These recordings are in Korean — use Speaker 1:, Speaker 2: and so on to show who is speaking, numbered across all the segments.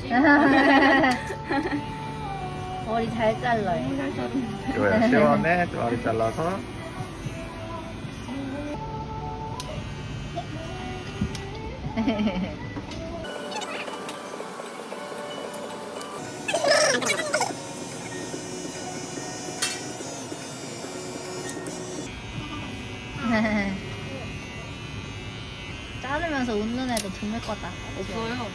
Speaker 1: 머리 잘 잘라요.
Speaker 2: 이거야 시원해. 머리 잘라서.
Speaker 1: 자르면서 웃는 애도 드물 거다.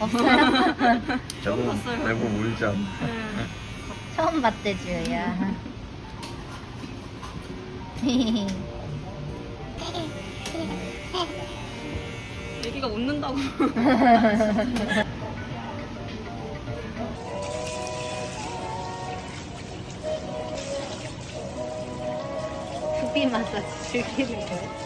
Speaker 3: 없어요.
Speaker 1: 없어요?
Speaker 2: 대부분
Speaker 3: 봤어요.
Speaker 2: 대부분 울지 않아
Speaker 3: 네.
Speaker 1: 처음 봤대 주야.
Speaker 3: 애기가 웃는다고.
Speaker 1: 두피 마사지 즐기는 거예요?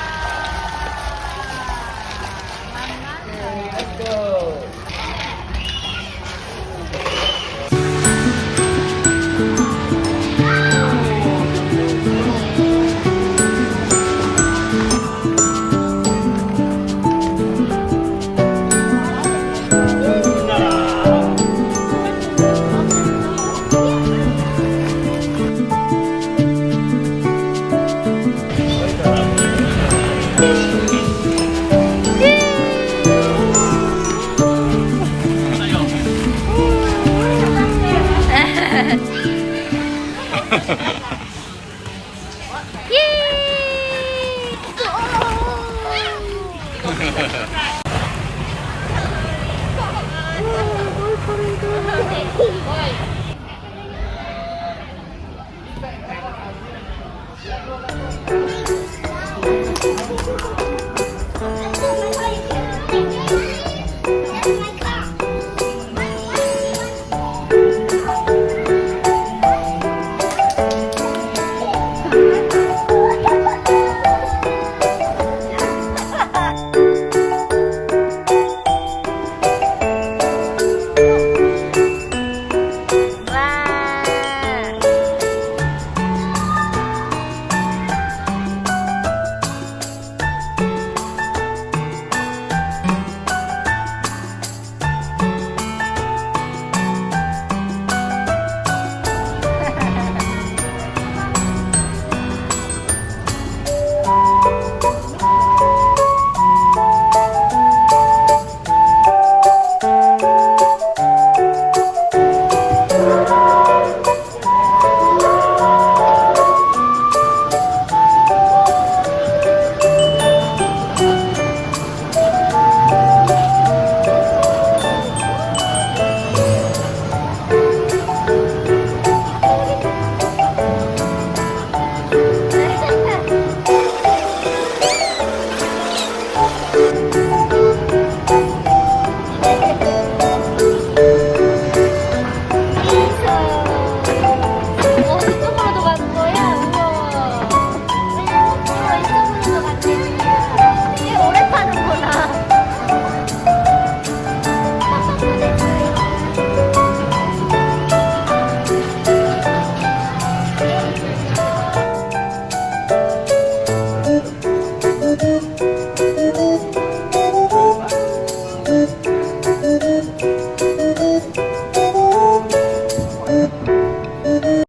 Speaker 2: Let's go. Ôi.